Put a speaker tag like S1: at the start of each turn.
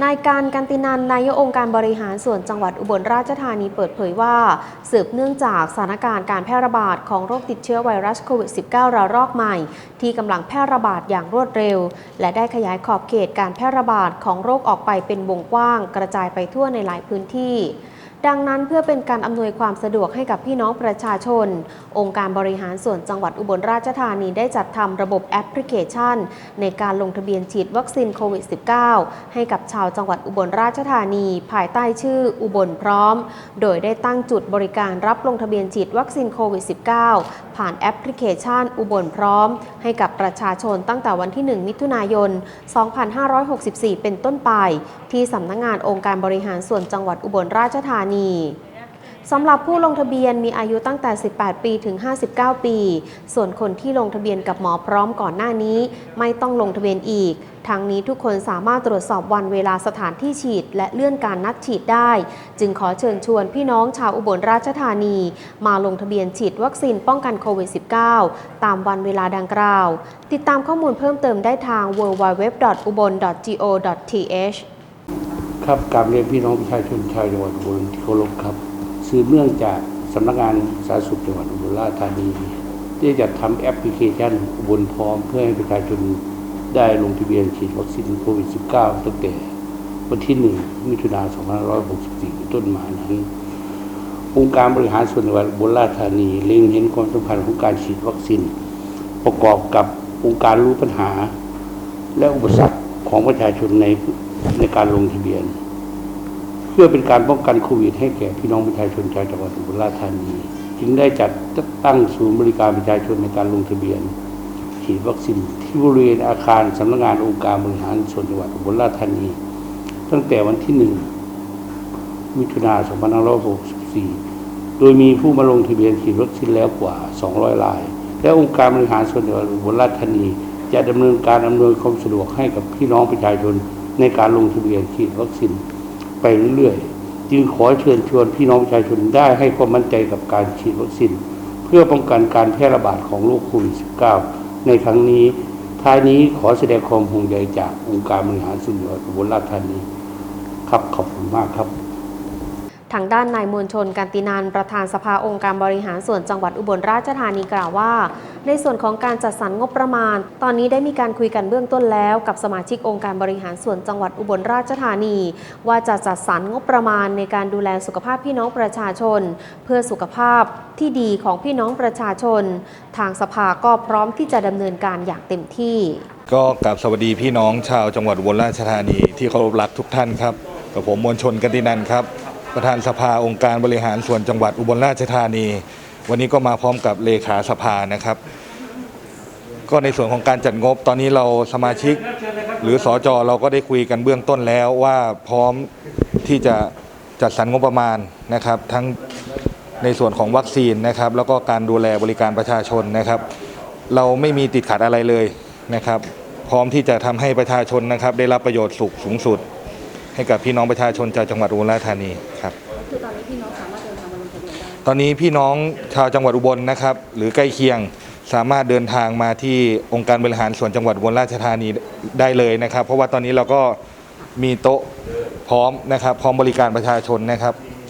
S1: นายการกันตินันนายกองค์การบริหารส่วนจังหวัดอุบลราชธานีเปิดเผยว่า สืบเนื่องจากสถานการณ์การแพร่ระบาดของโรคติดเชื้อไวรัสโควิด -19 ระลอกใหม่ ที่กำลังแพร่ระบาดอย่างรวดเร็ว และได้ขยายขอบเขตการแพร่ระบาดของโรคออกไปเป็นวงกว้าง กระจายไปทั่วในหลายพื้นที่ ดังนั้นเพื่อเป็นการอำนวยความสะดวกให้กับพี่น้องประชาชน องค์การบริหารส่วนจังหวัดอุบลราชธานีได้จัดทำระบบแอปพลิเคชัน ในการลงทะเบียนฉีดวัคซีนโควิด -19 ให้กับชาวจังหวัดอุบลราชธานี ภายใต้ชื่ออุบลพร้อม โดยได้ตั้งจุดบริการรับลงทะเบียนฉีดวัคซีนโควิด -19 ผ่านแอปพลิเคชัน อุบลพร้อม ให้กับประชาชนตั้งแต่วันที่ 1 มิถุนายน 2564 เป็นต้นไป ที่สำนักงานองค์การบริหารส่วนจังหวัดอุบลราชธานีสำหรับผู้ลงทะเบียนมีอายุตั้งแต่ 18 ปีถึง 59 ปี ส่วนคนที่ลงทะเบียนกับหมอพร้อมก่อนหน้านี้ ไม่ต้องลงทะเบียนอีก ทั้งนี้ทุกคนสามารถตรวจสอบวันเวลาสถานที่ฉีด และเลื่อนการนัดฉีดได้ จึงขอเชิญชวนพี่น้องชาวอุบลราชธานี มาลงทะเบียนฉีดวัคซีนป้องกันโควิด -19 ตามวันเวลาดังกล่าว ติดตามข้อมูลเพิ่มเติมได้ทาง www.ubon.go.th
S2: ครับกราบเรียนพี่น้องประชาชนชาวจังหวัดอุบลที่เคารพครับสืบเนื่องจากสำนักงานสาธารณสุขจังหวัดอุบลราชธานีได้จัดทำแอปพลิเคชันอุบลพร้อม เพื่อให้ประชาชนได้ลงทะเบียนฉีดวัคซีนโควิด -19 ตั้งแต่วันที่ 1 มิถุนายน 2564 ต้นมานั้นองค์การบริหารส่วนจังหวัดอุบลราชธานีเล็งเห็นความสำคัญของการฉีดวัคซีนประกอบกับองค์การรู้ปัญหา และอุปสรรคของประชาชนใน ในการลงทะเบียน เพื่อเป็นการป้องกันโควิด ให้แก่พี่น้องประชาชนชาวจังหวัดอุบลราชธานี จึงได้จัดตั้งศูนย์บริการประชาชนในการลงทะเบียน ฉีดวัคซีนที่บริเวณอาคารสำนักงานองค์การบริหารส่วนจังหวัดอุบลราชธานี ตั้งแต่วันที่หนึ่งมิถุนายน2564 โดยมีผู้มาลงทะเบียนฉีดวัคซีนแล้วกว่า 200 ราย และองค์การบริหารส่วนจังหวัดอุบลราชธานี จะดำเนินการอำนวยความสะดวกให้กับพี่น้องประชาชน ในการลงทะเบียนฉีดวัคซีนไปเรื่อยๆ จึงขอเชิญชวนพี่น้องประชาชนได้ให้ความมั่นใจกับการฉีดวัคซีนเพื่อป้องกันการแพร่ระบาดของโรคโควิด -19 ในครั้งนี้ ท้ายนี้ขอแสดงความห่วงใยจากองค์การบริหารส่วนจังหวัดอุบลราชธานีครับขอบคุณมากครับ
S1: ทางด้านนายมวลชนกันตินันประธานสภาองค์การบริหารส่วนจังหวัดอุบลราชธานีกล่าวว่า ในส่วนของการจัดสรรงบประมาณ ตอนนี้ได้มีการคุยกันเบื้องต้นแล้วกับสมาชิกองค์การบริหารส่วนจังหวัดอุบลราชธานี ว่าจะจัดสรรงบประมาณในการดูแลสุขภาพพี่น้องประชาชน เพื่อสุขภาพที่ดีของพี่น้องประชาชน ทางสภาก็พร้อมที่จะดำเนินการอย่างเต็มที่
S3: ก็กราบสวัสดีพี่น้องชาวจังหวัดอุบลราชธานีที่เคารพรักทุกท่านครับกับผมมวลชนกันตินันครับ ประธานสภาองค์การบริหารส่วนจังหวัดอุบลราชธานี วันนี้ก็มาพร้อมกับเลขาสภานะครับ ก็ในส่วนของการจัดงบตอนนี้เราสมาชิก หรือสอจอเราก็ได้คุยกันเบื้องต้นแล้วว่าพร้อมที่จะจัดสรรงบประมาณนะครับ ทั้งในส่วนของวัคซีนนะครับ แล้วก็การดูแลบริการประชาชนนะครับ เราไม่มีติดขัดอะไรเลยนะครับ พร้อมที่จะทำให้ประชาชนนะครับ ได้รับประโยชน์สุขสูงสุด ให้กับพี่น้องประชาชนชาวจังหวัดอุบลราชธานีครับ
S4: คือตอนนี้พี่น้องสามารถเดินทางมาลงทะเบียนได้
S3: ตอนนี้พี่น้องชาวจังหวัดอุบลนะครับ หรือใกล้เคียงสามารถเดินทางมาที่องค์การบริหารส่วนจังหวัดอุบลราชธานีได้เลยนะครับ เพราะว่าตอนนี้เราก็มีโต๊ะพร้อมนะครับ พร้อมบริการประชาชนนะครับ